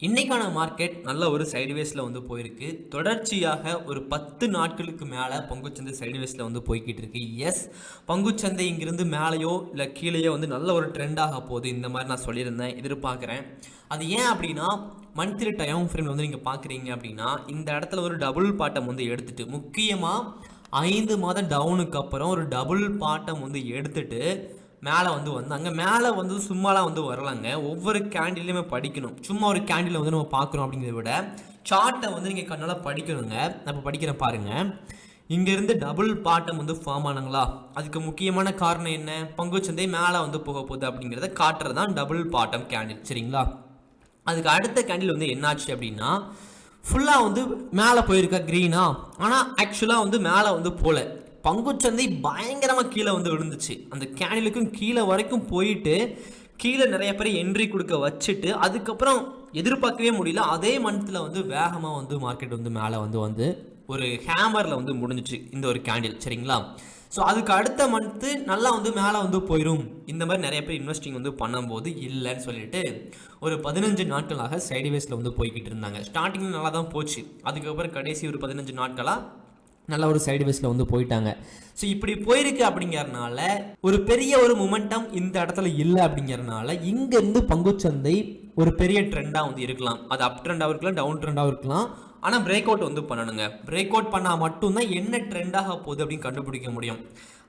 இன்றைக்கான மார்க்கெட் நல்ல ஒரு சைடுவேஸில் வந்து போயிருக்கு. தொடர்ச்சியாக ஒரு பத்து நாட்களுக்கு மேலே பங்குச்சந்தை சைடுவேஸில் வந்து போய்கிட்டு இருக்கு. எஸ் பங்குச்சந்தை இங்கிருந்து மேலேயோ இல்லை கீழேயோ வந்து நல்ல ஒரு ட்ரெண்டாக போகுது. இந்த மாதிரி நான் சொல்லியிருந்தேன் எதிர்பார்க்குறேன். அது ஏன் அப்படின்னா மந்த்லி டைம் ஃப்ரேம் வந்து நீங்கள் பார்க்குறீங்க அப்படின்னா இந்த இடத்துல ஒரு டபுள் பாட்டம் வந்து எடுத்துட்டு முக்கியமாக ஐந்து மாதம் டவுனுக்கு அப்புறம் ஒரு டபுள் பாட்டம் வந்து எடுத்துட்டு மேலே வந்து வந்தாங்க மேலே வந்து சும்மாலாம் வந்து வரலாங்க. ஒவ்வொரு கேண்டிலையுமே படிக்கணும். சும்மா ஒரு கேண்டில் வந்து நம்ம பார்க்குறோம் அப்படிங்கிறத விட சார்ட்டை வந்து நீங்கள் கண்ணால் படிக்கணுங்க. அப்போ படிக்கிற படிக்கிறேன் பாருங்கள் இங்கேருந்து டபுள் பாட்டம் வந்து ஃபார்ம் ஆனாங்களா? அதுக்கு முக்கியமான காரணம் என்ன? பங்குச்சந்தை மேலே வந்து போக போகுது அப்படிங்கிறத காட்டுறது தான் டபுள் பாட்டம் கேண்டில் சரிங்களா? அதுக்கு அடுத்த கேண்டில் வந்து என்னாச்சு அப்படின்னா ஃபுல்லாக வந்து மேலே போயிருக்கா க்ரீனா ஆனால் ஆக்சுவலாக வந்து மேலே வந்து போகல பங்குச்சந்தை பயங்கரமாக கீழே வந்து விழுந்துச்சு. அந்த கேண்டிலுக்கும் கீழே வரைக்கும் போயிட்டு கீழே நிறைய பேர் என்ட்ரி கொடுக்க வச்சுட்டு அதுக்கப்புறம் எதிர்பார்க்கவே முடியல. அதே மந்த்தில் வந்து வேகமாக வந்து மார்க்கெட் வந்து மேலே வந்து வந்து ஒரு ஹேமரில் வந்து முடிஞ்சிச்சு இந்த ஒரு கேண்டில் சரிங்களா? ஸோ அதுக்கு அடுத்த மந்த்து நல்லா வந்து மேலே வந்து போயிடும் இந்த மாதிரி நிறைய பேர் இன்வெஸ்டிங் வந்து பண்ணும்போது இல்லைன்னு சொல்லிட்டு ஒரு பதினஞ்சு நாட்களாக சைடுவேஸில் வந்து போய்கிட்டு இருந்தாங்க. ஸ்டார்டிங்கில் நல்லா தான் போச்சு. அதுக்கப்புறம் கடைசி ஒரு பதினஞ்சு நாட்களாக நல்ல ஒரு சைடு வைஸில் வந்து போயிட்டாங்க. ஸோ இப்படி போயிருக்கு அப்படிங்கிறனால ஒரு பெரிய ஒரு மொமெண்டம் இந்த இடத்துல இல்லை அப்படிங்கிறனால இங்கேருந்து பங்குச்சந்தை ஒரு பெரிய ட்ரெண்டாக வந்து இருக்கலாம். அது அப் ட்ரெண்டாகவும் இருக்கலாம் டவுன் ட்ரெண்டாகவும் இருக்கலாம். ஆனால் பிரேக் அவுட் வந்து பண்ணணுங்க. பிரேக் அவுட் பண்ணால் மட்டும்தான் என்ன ட்ரெண்டாக போகுது அப்படின்னு கண்டுபிடிக்க முடியும்.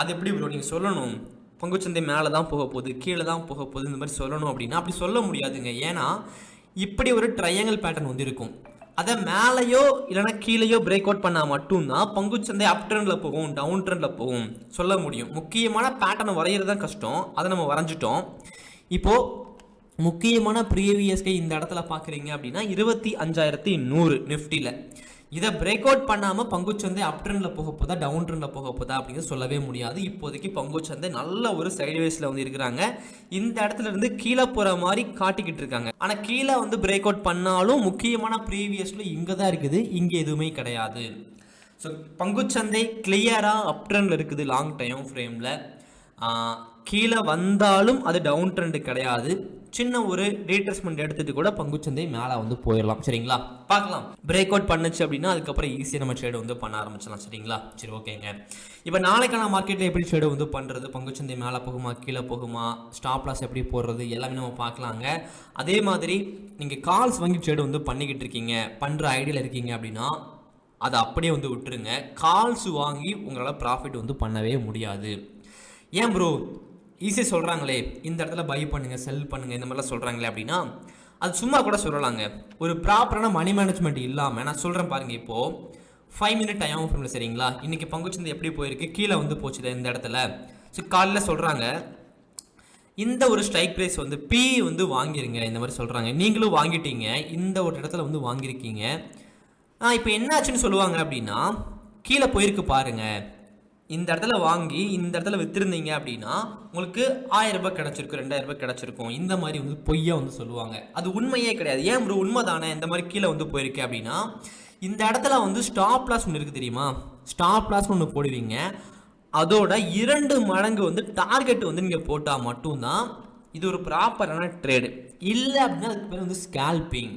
அது எப்படி ப்ரோ நீங்கள் சொல்லணும். பங்குச்சந்தை மேலே தான் போக போகுது கீழே தான் போக போகுது இந்த மாதிரி சொல்லணும் அப்படின்னா அப்படி சொல்ல முடியாதுங்க. ஏன்னா இப்படி ஒரு ட்ரையாங்கிள் பேட்டர்ன் வந்து இருக்கும். அதை மேலேயோ இல்லைன்னா கீழேயோ பிரேக் அவுட் பண்ணால் மட்டும்தான் பங்குச்சந்தை அப் ட்ரெண்டில் போகும் டவுன் ட்ரெண்டில் போகும். சொல்ல முடியும். முக்கியமான பேட்டர்னை வரைகிறது தான் கஷ்டம். அதை நம்ம வரைஞ்சிட்டோம். இப்போது முக்கியமான ப்ரீவியஸ்கை இந்த இடத்துல பார்க்குறீங்க அப்படின்னா இருபத்தி அஞ்சாயிரத்தி நூறு நிஃப்டியில் இதை பிரேக் அவுட் பண்ணாமல் பங்குச்சந்தை அப் ட்ரெண்டில் போக போதா டவுன் ட்ரெண்டில் போக போதா அப்படிங்கிறது சொல்லவே முடியாது. இப்போதைக்கு பங்குச்சந்தை நல்ல ஒரு சைடுவேஸில் வந்து இருக்கிறாங்க. இந்த இடத்துல இருந்து கீழே போகிற மாதிரி காட்டிக்கிட்டு இருக்காங்க. ஆனால் கீழே வந்து பிரேக் அவுட் பண்ணாலும் முக்கியமான ப்ரீவியஸில் இங்கே தான் இருக்குது. இங்கே எதுவுமே கிடையாது. ஸோ பங்குச்சந்தை கிளியராக அப் ட்ரெண்டில் இருக்குது லாங் டைம் ஃப்ரேமில் கீழே வந்தாலும் அது டவுன் ட்ரெண்டு கிடையாது. சின்ன ஒரு ரீட்ரெஸ்மெண்ட் எடுத்துட்டு கூட பங்குச்சந்தை மேலே வந்து போயிடலாம். சரிங்களா? பார்க்கலாம். பிரேக் அவுட் பண்ணுச்சு அப்படின்னா அதுக்கப்புறம் ஈஸியாக நம்ம ட்ரேடு வந்து பண்ண ஆரம்பிச்சிடலாம். சரிங்களா? சரி ஓகேங்க. இப்போ நாளைக்கான மார்க்கெட்டில் எப்படி ட்ரேடு வந்து பண்ணுறது பங்குச்சந்தை மேலே போகுமா? கீழே போகுமா? ஸ்டாப் லாஸ் எப்படி போடுறது? எல்லாமே நம்ம பார்க்கலாங்க. அதே மாதிரி நீங்கள் கால்ஸ் வாங்கி ட்ரேடு வந்து பண்ணிக்கிட்டு இருக்கீங்க பண்ணுற ஐடியாவில் இருக்கீங்க அப்படின்னா அதை அப்படியே வந்து விட்டுருங்க. கால்ஸ் வாங்கி உங்களால் ப்ராஃபிட் வந்து பண்ணவே முடியாது. ஏன் ப்ரோ ஈஸியாக சொல்கிறாங்களே இந்த இடத்துல பை பண்ணுங்கள் செல் பண்ணுங்கள் இந்த மாதிரிலாம் சொல்கிறாங்களே அப்படின்னா அது சும்மா கூட சொல்லலாங்க. ஒரு ப்ராப்பரான மணி மேனேஜ்மெண்ட் இல்லாமல் நான் சொல்கிறேன் பாருங்கள் இப்போது ஃபைவ் மினிட் டைம் ஃப்ரெண்ட் சரிங்களா? இன்றைக்கி பங்குச்சந்தை எப்படி போயிருக்கு? கீழே வந்து போச்சுது இந்த இடத்துல. ஸோ காலையில் சொல்கிறாங்க இந்த ஒரு ஸ்ட்ரைக் ப்ரைஸ் வந்து பி வந்து வாங்கிருங்க இந்த மாதிரி சொல்கிறாங்க நீங்களும் வாங்கிட்டீங்க இந்த ஒரு இடத்துல வந்து வாங்கியிருக்கீங்க இப்போ என்னாச்சுன்னு சொல்லுவாங்க அப்படின்னா கீழே போயிருக்கு பாருங்கள் இந்த இடத்துல வாங்கி இந்த இடத்துல வித்திருந்தீங்க அப்படின்னா உங்களுக்கு ஆயிரம் ரூபாய் கிடச்சிருக்கும் ரெண்டாயிரம் ரூபாய் கிடச்சிருக்கும். இந்த மாதிரி வந்து பொய்யா வந்து சொல்லுவாங்க. அது உண்மையே கிடையாது. ஏன் ஒரு உண்மை தானே இந்த மாதிரி கீழே வந்து போயிருக்கு அப்படின்னா இந்த இடத்துல வந்து ஸ்டாப் லாஸ் ஒன்று இருக்குது தெரியுமா? ஸ்டாப் லாஸ் ஒன்று போடுவீங்க. அதோட இரண்டு மடங்கு வந்து டார்கெட் வந்து நீங்கள் போட்டால் மட்டும்தான் இது ஒரு ப்ராப்பரான ட்ரேடு இல்லை அப்படின்னா அதுக்கு பேர் வந்து ஸ்கேல்பிங்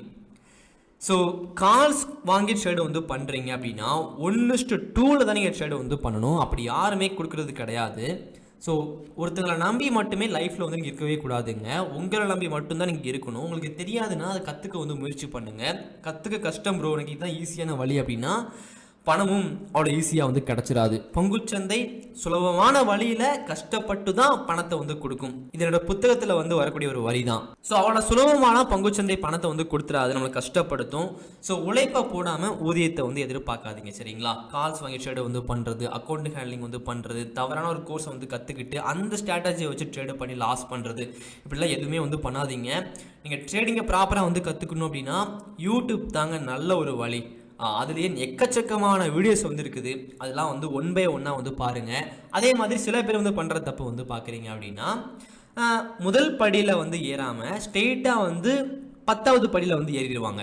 ஸோ கால்ஸ் வாங்கி ட்ரேடு வந்து பண்ணுறீங்க அப்படின்னா ஒன்று டூவில் தான் நீங்கள் ட்ரேடு வந்து பண்ணணும். அப்படி யாருமே கொடுக்கறது கிடையாது. ஸோ ஒருத்தங்களை நம்பி மட்டுமே லைஃப்பில் வந்து நீங்கள் இருக்கவே கூடாதுங்க. உங்களை நம்பி மட்டும்தான் நீங்கள் இருக்கணும். உங்களுக்கு தெரியாதுன்னா அதை கற்றுக்க வந்து முயற்சி பண்ணுங்கள் கற்றுக்க கஷ்டம் ப்ரோ எனக்கு இதுதான் ஈஸியான வழி அப்படின்னா பணமும் அவ்வளோ ஈஸியாக வந்து கிடச்சிடாது பங்குச்சந்தை சுலபமான வழியில் கஷ்டப்பட்டு தான் பணத்தை வந்து கொடுக்கும். இதனோட புத்தகத்தில் வந்து வரக்கூடிய ஒரு வரி தான் ஸோ அவ்வளோ சுலபமான பங்குச்சந்தை பணத்தை வந்து கொடுத்துடாது நம்மளை கஷ்டப்படுத்தும். ஸோ உழைப்பை போடாமல் ஊதியத்தை வந்து எதிர்பார்க்காதீங்க சரிங்களா? கால்ஸ் வாங்கி ட்ரேடு வந்து பண்ணுறது அக்கௌண்ட் ஹேண்ட்லிங் வந்து பண்ணுறது தவறான ஒரு கோர்ஸை வந்து கற்றுக்கிட்டு அந்த ஸ்ட்ராட்டஜியை வச்சு ட்ரேடு பண்ணி லாஸ் பண்ணுறது இப்படிலாம் எதுவுமே வந்து பண்ணாதீங்க. நீங்கள் ட்ரேடிங்கை ப்ராப்பராக வந்து கற்றுக்கணும் அப்படின்னா யூடியூப் தாங்க நல்ல ஒரு வழி. அதுலேயே எக்கச்சக்கமான வீடியோஸ் வந்து இருக்குது அதெல்லாம் வந்து ஒன் பை ஒன்னாக வந்து பாருங்கள் அதே மாதிரி சில பேர் வந்து பண்ணுற தப்பு வந்து பார்க்குறீங்க அப்படின்னா முதல் படியில் வந்து ஏறாமல் ஸ்ட்ரெயிட்டாக வந்து பத்தாவது படியில் வந்து ஏறிடுவாங்க.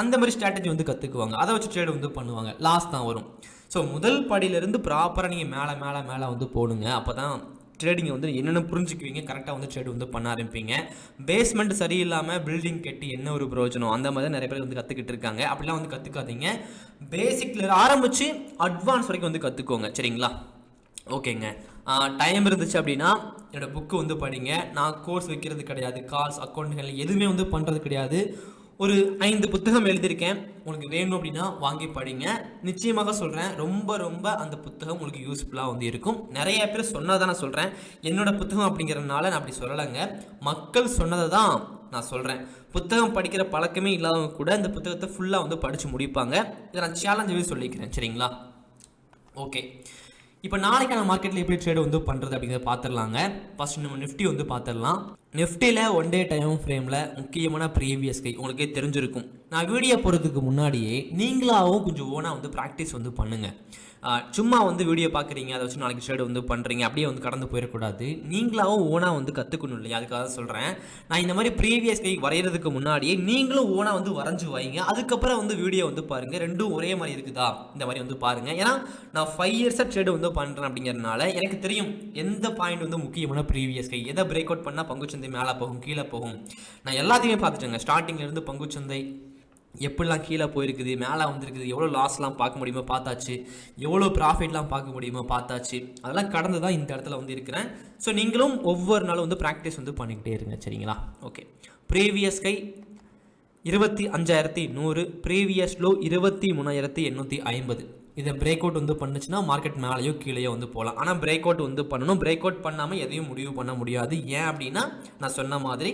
அந்த மாதிரி ஸ்ட்ராட்டஜி வந்து கற்றுக்குவாங்க அதை வச்சு ட்ரேட் வந்து பண்ணுவாங்க. லாஸ் தான் வரும். ஸோ முதல் படியிலேருந்து ப்ராப்பராக நீங்கள் மேலே மேலே மேலே வந்து போடுங்க. அப்போ தான் ட்ரேடிங் வந்து என்னென்ன புரிஞ்சுக்குவீங்க? கரெக்டாக வந்து ட்ரேட் வந்து பண்ண ஆரம்பிப்பீங்க. பேஸ்மெண்ட் சரியில்லாமல் பில்டிங் கட்டி என்ன ஒரு பிரயோஜனம்? அந்த மாதிரி தான் நிறைய பேர் வந்து கற்றுக்கிட்டு இருக்காங்க. அப்படிலாம் வந்து கற்றுக்காதீங்க பேசிக்ல ஆரம்பித்து அட்வான்ஸ் வரைக்கும் வந்து கற்றுக்கோங்க சரிங்களா? ஓகேங்க. டைம் இருந்துச்சு அப்படின்னா என்னோடய புக்கு வந்து படிங்க. நான் கோர்ஸ் வைக்கிறது கிடையாது. கால்ஸ் அக்கௌண்ட்டுகள் எதுவுமே வந்து பண்ணுறது கிடையாது. ஒரு ஐந்து புத்தகம் எழுதியிருக்கேன். உங்களுக்கு வேணும் அப்படின்னா வாங்கி படிங்க. நிச்சயமாக சொல்கிறேன் ரொம்ப ரொம்ப அந்த புத்தகம் உங்களுக்கு யூஸ்ஃபுல்லாக வந்து இருக்கும். நிறைய பேர் சொன்னதை நான் சொல்கிறேன் என்னோட புத்தகம் அப்படிங்கிறதுனால நான் அப்படி சொல்லலைங்க. மக்கள் சொன்னதை தான் நான் சொல்கிறேன் புத்தகம் படிக்கிற பழக்கமே இல்லாதவங்க கூட இந்த புத்தகத்தை ஃபுல்லாக வந்து படித்து முடிப்பாங்க. இதை நான் சேலஞ்சாகவே சொல்லிக்கிறேன். சரிங்களா? ஓகே இப்போ நாளைக்கான மார்க்கெட்டில் எப்படி ட்ரேட் வந்து பண்ணுறது அப்படிங்கிறத பார்த்துடலாங்க ஃபர்ஸ்ட் நம்ம நிஃப்டி வந்து பார்த்துடலாம் நிஃப்டியில் ஒன் டே டைம் ஃப்ரேமில் முக்கியமான ப்ரீவியஸ் கை உங்களுக்கே தெரிஞ்சிருக்கும். நான் வீடியோ போகிறதுக்கு முன்னாடியே நீங்களாகவும் கொஞ்சம் ஓனாக வந்து ப்ராக்டிஸ் வந்து பண்ணுங்கள் சும்மா வந்து வீடியோ பார்க்குறீங்க அதை வச்சு நாளைக்கு ஷேடு வந்து பண்ணுறீங்க அப்படியே வந்து கடந்து போயிடக்கூடாது. நீங்களாகவும் ஓனாக வந்து கற்றுக்கணும் இல்லையா? அதுக்காக சொல்கிறேன் நான் இந்த மாதிரி ப்ரீவியஸ் கை வரைகிறதுக்கு முன்னாடியே நீங்களும் ஓனாக வந்து வரைஞ்சி வைங்க. அதுக்கப்புறம் வந்து வீடியோ வந்து பாருங்கள் ரெண்டும் ஒரே மாதிரி இருக்குதா? இந்த மாதிரி வந்து பாருங்கள் ஏன்னா நான் ஃபைவ் இயர்ஸாக ட்ரேட் வந்து பண்ணுறேன் அப்படிங்கிறதுனால எனக்கு தெரியும் எந்த பாயிண்ட் வந்து முக்கியமான ப்ரீவியஸ் கை. எதை பிரேக் அவுட் பண்ணால் பங்குச்சந்தை மேலே போகும் கீழே போகும்? நான் எல்லாத்தையுமே பார்த்துட்டேங்க. ஸ்டார்டிங்லேருந்து பங்குச்சந்தை எப்படிலாம் கீழே போயிருக்குது மேலே வந்திருக்குது எவ்வளோ லாஸ்லாம் பார்க்க முடியுமோ பார்த்தாச்சு எவ்வளோ ப்ராஃபிட்லாம் பார்க்க முடியுமோ பார்த்தாச்சு அதெல்லாம் கடந்து தான் இந்த இடத்துல வந்து இருக்கிறேன். ஸோ நீங்களும் ஒவ்வொரு நாளும் வந்து ப்ராக்டிஸ் வந்து பண்ணிக்கிட்டே இருங்க சரிங்களா? ஓகே ப்ரீவியஸ் கை இருபத்தி அஞ்சாயிரத்தி நூறு ப்ரீவியஸ் லோ இருபத்தி மூணாயிரத்தி எண்ணூற்றி ஐம்பது. இதை பிரேக் அவுட் வந்து பண்ணுச்சுன்னா மார்க்கெட் மேலேயோ கீழேயோ வந்து போகலாம். ஆனால் பிரேக் அவுட் வந்து பண்ணணும். பிரேக் அவுட் பண்ணாமல் எதையும் முடிவு பண்ண முடியாது. ஏன் அப்படின்னா நான் சொன்ன மாதிரி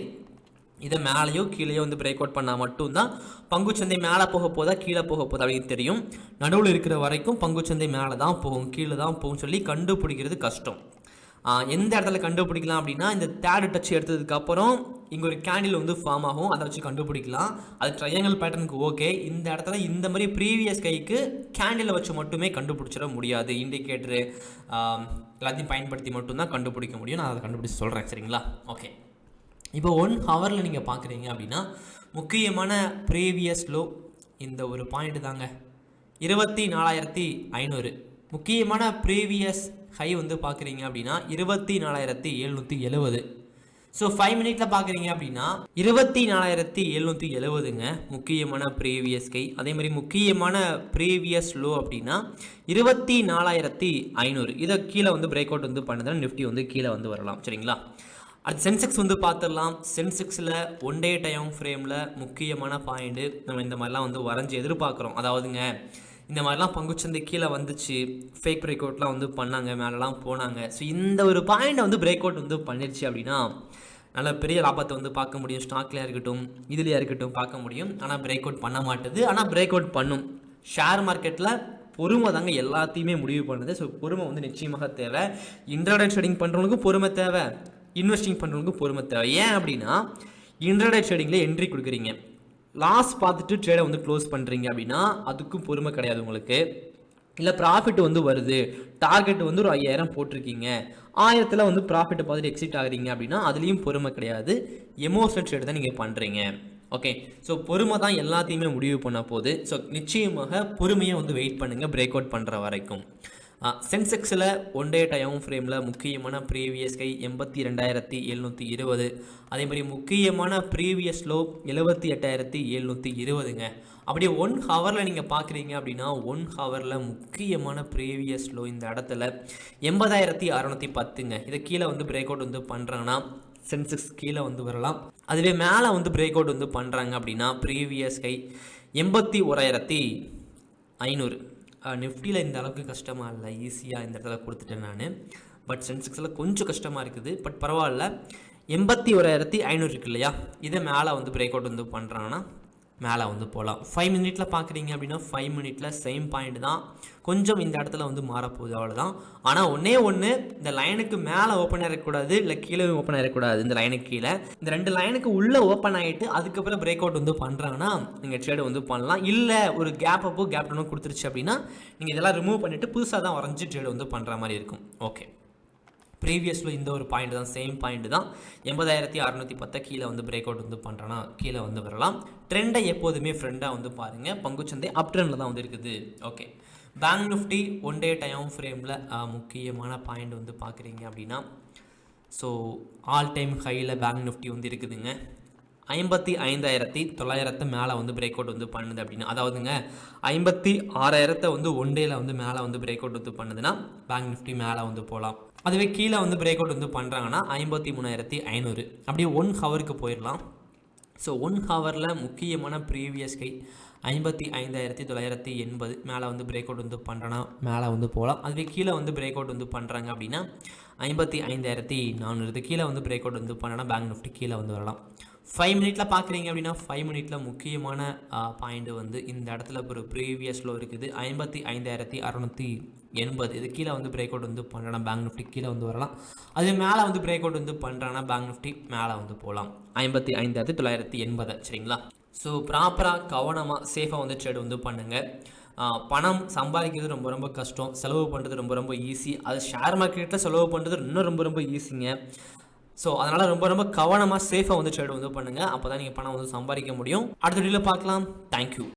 இதை மேலேயோ கீழேயோ வந்து பிரேக் அவுட் பண்ணால் மட்டும்தான் பங்குச்சந்தை மேலே போக போதா கீழே போக போதா அப்படின்னு தெரியும். நடுவில் இருக்கிற வரைக்கும் பங்குச்சந்தை மேலே தான் போகும் கீழே தான் போகும் சொல்லி கண்டுபிடிக்கிறது கஷ்டம். எந்த இடத்துல கண்டுபிடிக்கலாம் அப்படின்னா இந்த தேர்டு டச் எடுத்ததுக்கு அப்புறம் இங்கே ஒரு கேண்டில் வந்து ஃபார்ம் ஆகும் அதை வச்சு கண்டுபிடிக்கலாம். அது ட்ரையாங்கல் பேட்டர்னுக்கு ஓகே இந்த இடத்துல இந்த மாதிரி ப்ரீவியஸ் கைக்கு கேண்டிலை வச்சு மட்டுமே கண்டுபிடிச்சிட முடியாது. இண்டிகேட்டரு எல்லாத்தையும் பயன்படுத்தி மட்டும்தான் கண்டுபிடிக்க முடியும். நான் அதை கண்டுபிடிச்சி சொல்கிறேன் சரிங்களா? ஓகே இப்போ ஒன் ஹவரில் நீங்கள் பார்க்குறீங்க அப்படின்னா முக்கியமான ப்ரீவியஸ் லோ இந்த ஒரு பாயிண்ட் தாங்க. இருபத்தி நாலாயிரத்தி ஐநூறு. முக்கியமான ப்ரீவியஸ் ஹை வந்து பார்க்குறீங்க அப்படின்னா இருபத்தி நாலாயிரத்தி எழுநூற்றி எழுபது. ஸோ ஃபைவ் மினிட்ல பார்க்குறீங்க அப்படின்னா இருபத்தி நாலாயிரத்தி எழுநூற்றி எழுபதுங்க முக்கியமான ப்ரீவியஸ் கை அதே மாதிரி முக்கியமான ப்ரீவியஸ் லோ அப்படின்னா இருபத்தி நாலாயிரத்தி ஐநூறு. இதை கீழே வந்து பிரேக் அவுட் வந்து பண்ணுதுன்னா நிஃப்டி வந்து கீழே வந்து வரலாம். சரிங்களா? அது சென்செக்ஸ் வந்து பார்த்துடலாம். சென்செக்ஸில் ஒன் டே டைம் ஃப்ரேமில் முக்கியமான பாயிண்ட்டு நம்ம இந்த மாதிரிலாம் வந்து வரைஞ்சி எதிர்பார்க்குறோம். அதாவதுங்க இந்த மாதிரிலாம் பங்குச்சந்தை கீழே வந்துச்சு ஃபேக் பிரேக் அவுட்லாம் வந்து பண்ணாங்க மேலெலாம் போனாங்க. ஸோ இந்த ஒரு பாயிண்டை வந்து பிரேக் அவுட் வந்து பண்ணிருச்சு அப்படின்னா நல்ல பெரிய லாபத்தை வந்து பார்க்க முடியும். ஸ்டாக்லையாக இருக்கட்டும் இதுலையாக இருக்கட்டும் பார்க்க முடியும். ஆனால் பிரேக் அவுட் பண்ண மாட்டுது. ஆனால் பிரேக் அவுட் பண்ணும். ஷேர் மார்க்கெட்டில் பொறுமை தாங்க எல்லாத்தையுமே முடிவு பண்ணுது. ஸோ பொறுமை வந்து நிச்சயமாக தேவை. இன்டர்டே ட்ரேடிங் பண்ணுறவங்களுக்கும் பொறுமை தேவை. இன்வெஸ்டிங் பண்ணுறவங்க பொறுமை தேவை. ஏன் அப்படின்னா இன்டர்டே ட்ரேடிங்கில் என்ட்ரி கொடுக்குறீங்க. லாஸ் பார்த்துட்டு ட்ரேடை வந்து க்ளோஸ் பண்ணுறீங்க அப்படின்னா அதுக்கும் பொறுமை கிடையாது உங்களுக்கு. இல்லை ப்ராஃபிட் வந்து வருது. டார்கெட் வந்து ஒரு ஐயாயிரம் போட்டிருக்கீங்க. ஆயிரத்தில் வந்து ப்ராஃபிட்டை பார்த்துட்டு எக்ஸிட் ஆகுறீங்க அப்படின்னா அதுலேயும் பொறுமை கிடையாது. எமோஷனல் ட்ரேட் தான் நீங்கள் பண்ணுறீங்க ஓகே ஸோ பொறுமை தான் எல்லாத்தையுமே முடிவு பண்ண போகுது. ஸோ நிச்சயமாக பொறுமையை வந்து வெயிட் பண்ணுங்கள் பிரேக் அவுட் பண்ணுற வரைக்கும். சென்செக்ஸில் ஒன் டே டைம் ஃப்ரேமில் முக்கியமான ப்ரீவியஸ் கை எண்பத்தி ரெண்டாயிரத்தி எழுநூற்றி இருபது. அதே மாதிரி முக்கியமான ப்ரீவியஸ் லோ எழுபத்தி எட்டாயிரத்தி எழுநூற்றி இருபதுங்க. அப்படியே ஒன் ஹவரில் நீங்கள் பார்க்குறீங்க அப்படின்னா ஒன் ஹவரில் முக்கியமான ப்ரீவியஸ் லோ இந்த இடத்துல எண்பதாயிரத்தி அறநூற்றி பத்துங்க. இதை கீழே வந்து பிரேக் அவுட் வந்து பண்ணுறாங்கன்னா சென்செக்ஸ் கீழே வந்து வரலாம். அதுவே மேலே வந்து பிரேக் அவுட் வந்து பண்ணுறாங்க அப்படின்னா ப்ரீவியஸ் கை எண்பத்தி ஓராயிரத்தி ஐநூறு. நிஃப்டியில் இந்த அளவுக்கு கஷ்டமாக இல்லை ஈஸியாக இந்த இடத்துல கொடுத்துட்டேன் நான். பட் சென்செக்ஸில் கொஞ்சம் கஷ்டமாக இருக்குது. பட் பரவாயில்ல. எண்பத்தி ஓராயிரத்தி ஐநூறு இருக்கு இல்லையா? இதை மேலே வந்து பிரேக் அவுட் வந்து பண்ணுறாங்கன்னா மேலே வந்து போகலாம். ஃபைவ் மினிட்ல பார்க்குறீங்க அப்படின்னா ஃபைவ் மினிட்ல சேம் பாயிண்ட் தான். கொஞ்சம் இந்த இடத்துல வந்து மாறப்போகுது அவ்வளோதான் ஆனால் ஒன்றே ஒன்று இந்த லைனுக்கு மேலே ஓப்பன் ஆகிடக்கூடாது இல்லை கீழே ஓப்பன் ஆகிடக்கூடாது இந்த லைனுக்கு கீழே. இந்த ரெண்டு லைனுக்கு உள்ளே ஓப்பன் ஆகிட்டு அதுக்கப்புறம் பிரேக் அவுட் வந்து பண்ணுறாங்கன்னா நீங்கள் ட்ரேடு வந்து பண்ணலாம். இல்லை ஒரு கேப் அப்போ கேப் டவுனும் கொடுத்துருச்சு அப்படின்னா நீங்கள் இதெல்லாம் ரிமூவ் பண்ணிவிட்டு புதுசாக தான் வரைஞ்சி ட்ரேடு வந்து பண்ணுற மாதிரி இருக்கும். ஓகே ப்ரீவியஸில் இந்த ஒரு பாயிண்ட் தான் சேம் பாயிண்ட் தான். எண்பதாயிரத்தி அறநூற்றி பத்தை கீழே வந்து பிரேக் அவுட் வந்து பண்ணுறேன்னா கீழே வந்து வரலாம். ட்ரெண்டை எப்போதுமே ஃப்ரெண்டாக வந்து பாருங்கள் பங்குச்சந்தை அப் ட்ரெண்டில் தான் வந்து இருக்குது. Okay bank Nifty one day time ஃப்ரேமில் முக்கியமான பாயிண்ட் வந்து பார்க்குறீங்க அப்படின்னா ஸோ ஆல் டைம் ஹையில் பேங்க் நிஃப்டி வந்து இருக்குதுங்க. ஐம்பத்தி ஐந்தாயிரத்தி தொள்ளாயிரத்தை மேலே வந்து பிரேக் அவுட் வந்து பண்ணுது அப்படின்னு அதாவதுங்க ஐம்பத்தி ஆறாயிரத்தை வந்து ஒன் டேயில் வந்து மேலே வந்து பிரேக் அவுட் வந்து பண்ணுதுன்னா பேங்க் நிஃப்டி மேலே வந்து போகலாம் அதுவே கீழே வந்து பிரேக் அவுட் வந்து பண்ணுறாங்கன்னா ஐம்பத்தி மூணாயிரத்தி ஐநூறு. அப்படியே ஒன் ஹவருக்கு போயிடலாம். ஸோ ஒன் ஹவரில் முக்கியமான ப்ரீவியஸ் கை ஐம்பத்தி ஐந்தாயிரத்தி தொள்ளாயிரத்தி எண்பது மேலே வந்து பிரேக் அவுட் வந்து பண்ணுறேன்னா மேலே வந்து போகலாம் அதுவே கீழே வந்து பிரேக் அவுட் வந்து பண்ணுறாங்க அப்படின்னா ஐம்பத்தி ஐந்தாயிரத்தி நானூறு. கீழே வந்து பிரேக் அவுட் வந்து பண்ணேன்னா பேங்க் நிஃப்டி கீழே வந்து வரலாம். ஃபைவ் மினிட்டில் பார்க்குறீங்க அப்படின்னா ஃபைவ் மினிட்டில் முக்கியமான பாயிண்ட் வந்து இந்த இடத்துல ஒரு ப்ரீவியஸ் லோ இருக்குது. ஐம்பத்தி ஐந்தாயிரத்தி அறநூற்றி எண்பது. இது கீழே வந்து பிரேக் அவுட் வந்து பண்ணுறனா பேங்க் நிஃப்டி கீழே வந்து வரலாம். அது மேலே வந்து பிரேக் அவுட் வந்து பண்ணுறான்னா பேங்க் நிஃப்டி மேலே வந்து போகலாம் ஐம்பத்தி ஐந்தாயிரத்தி தொள்ளாயிரத்தி எண்பது. சரிங்களா? ஸோ ப்ராப்பராக கவனமாக சேஃபாக வந்து ட்ரேட் வந்து பண்ணுங்கள் பணம் சம்பாதிக்கிறது ரொம்ப ரொம்ப கஷ்டம். செலவு பண்ணுறது ரொம்ப ரொம்ப ஈஸி அது ஷேர் மார்க்கெட்டில் செலவு பண்ணுறது இன்னும் ரொம்ப ரொம்ப ஈஸிங்க ஸோ அதனால் ரொம்ப ரொம்ப கவனமாக சேஃபாக வந்து ட்ரேட் வந்து பண்ணுங்கள் அப்போ தான் நீங்கள் பணம் வந்து சம்பாதிக்க முடியும். அடுத்த வீடியோவில் பார்க்கலாம். தேங்க்யூ